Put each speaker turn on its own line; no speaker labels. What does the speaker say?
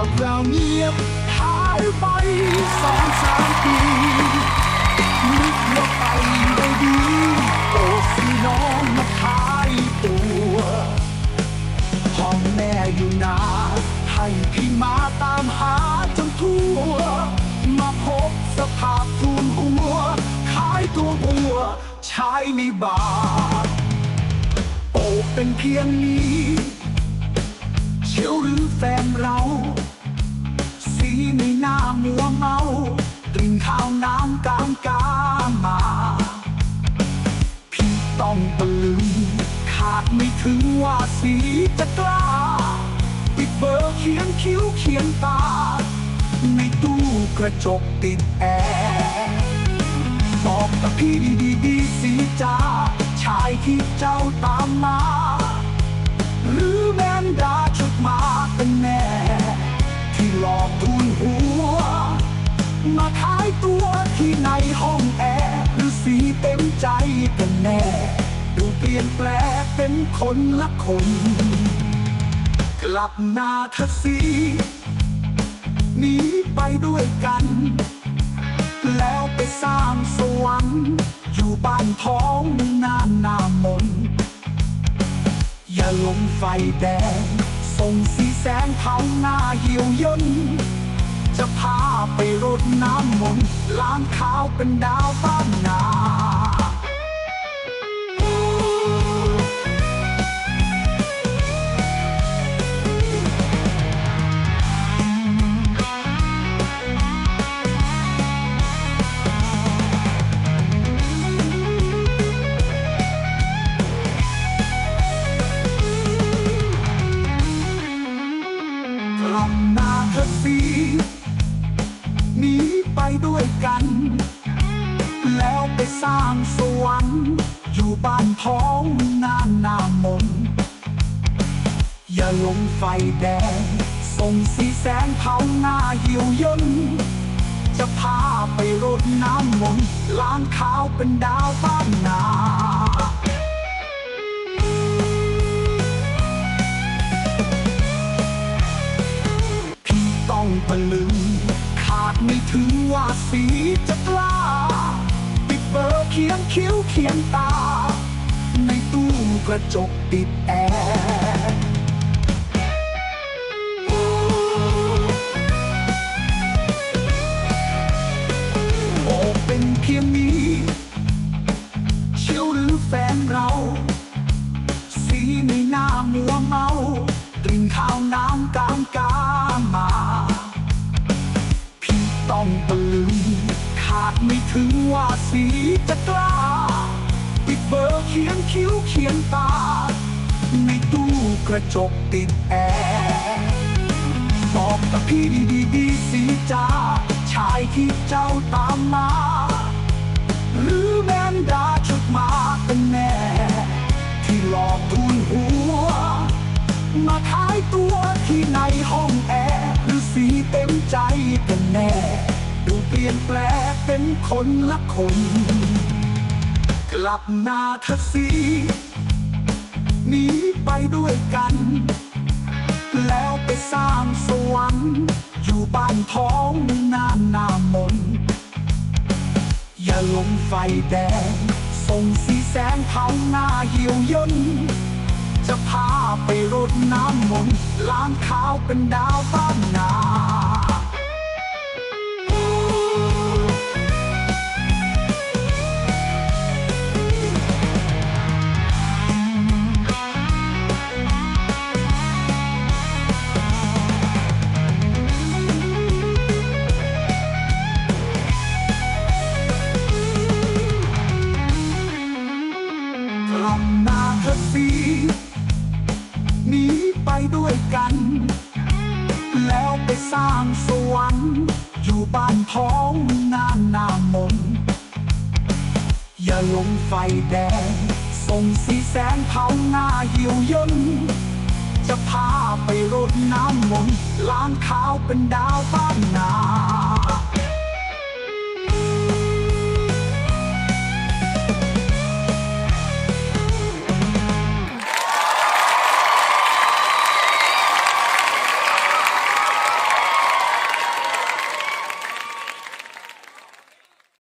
าวคราวเงียบหายไปสองสามปีนึกว่าไปได้ดีโอ้สิน้องมาทายตัวห้องแม่อยู่นาให้พี่มาตามหาจนทั่ว มาพบสภาพทุนหัว ขายตัวบัวใช้ในบาทโอ้เป็นเพียงนี้ เชียวหรือแฟนเรา สีในหน้ามัวเมากลิ่นข้าวน้ำกามกามา พี่ต้องตะลึง ขาดไม่ถึงว่าสีจะกล้าติดเบอร์เขียนคิ้วเขียนตา ในตู้กระจกติดแอร์บอกกับพี่ดีดีๆสีจ้าชายที่เจ้าตามมา กันแน่ ดูเปลี่ยนแปลงเป็นคนละคน กลับหน้าเธอสีหนีไปด้วยกัน แล้วไปสร้างสวรรค์อยู่บ้านท้องนานนามน อย่าลงไฟแดง ส่งสีแสงเผาหน้าเหี่ยวย่นจะพาไปรดน้ำมนต์ล้างขาเป็นดาวบ้านนา ไปสร้างสวรรค์อยู่บ้านท้องนานนามน อย่าลงไฟแดง ส่งสีแสงเผาหน้าเหี่ยวย่นจะพาไปรดน้ำมนต์ล้างขาวเป็นดาวบ้านนา ขียนคิ้วเขียนตา ในตู้กระจกติดแอร์โอ้เป็นเพียงนี้เชียวหรือแฟนเรา สีในหน้ามัวเมากลิ่นข้าวน้ำกามกามา พี่ต้องตะลึง ขาดไม่ถึงว่าสีจะกล้าปิดเบอร์เขียนคิ้วเขียนตา ในตู้กระจกติดแอร์บอกกับพี่ดีดีสีจ้าชายที่เจ้าตามมา หรือแมนดาชุดมาเป็นแน่ที่หลอกทุนหัว มาขายตัวที่ในห้องแอร์หรือสีเต็มใจกันแน่ ลี่ยนแปลงเป็นคนละคน กลับหน้าเธอสีหนีไปด้วยกัน แล้วไปสร้างสวรรค์อยู่บ้านท้องนานนามน อย่าลงไฟแดง ส่งสีแสงเผาหน้าเหี่ยวย่นจะพาไปรดน้ำมนต์ล้างขาเป็นดาวบ้านนา ลมไฟแดง ส่งสีแสงเผาหน้าเหี่ยวยนจะพาไปรดน้ำมนต์ล้างขาวเป็นดาวบ้านนา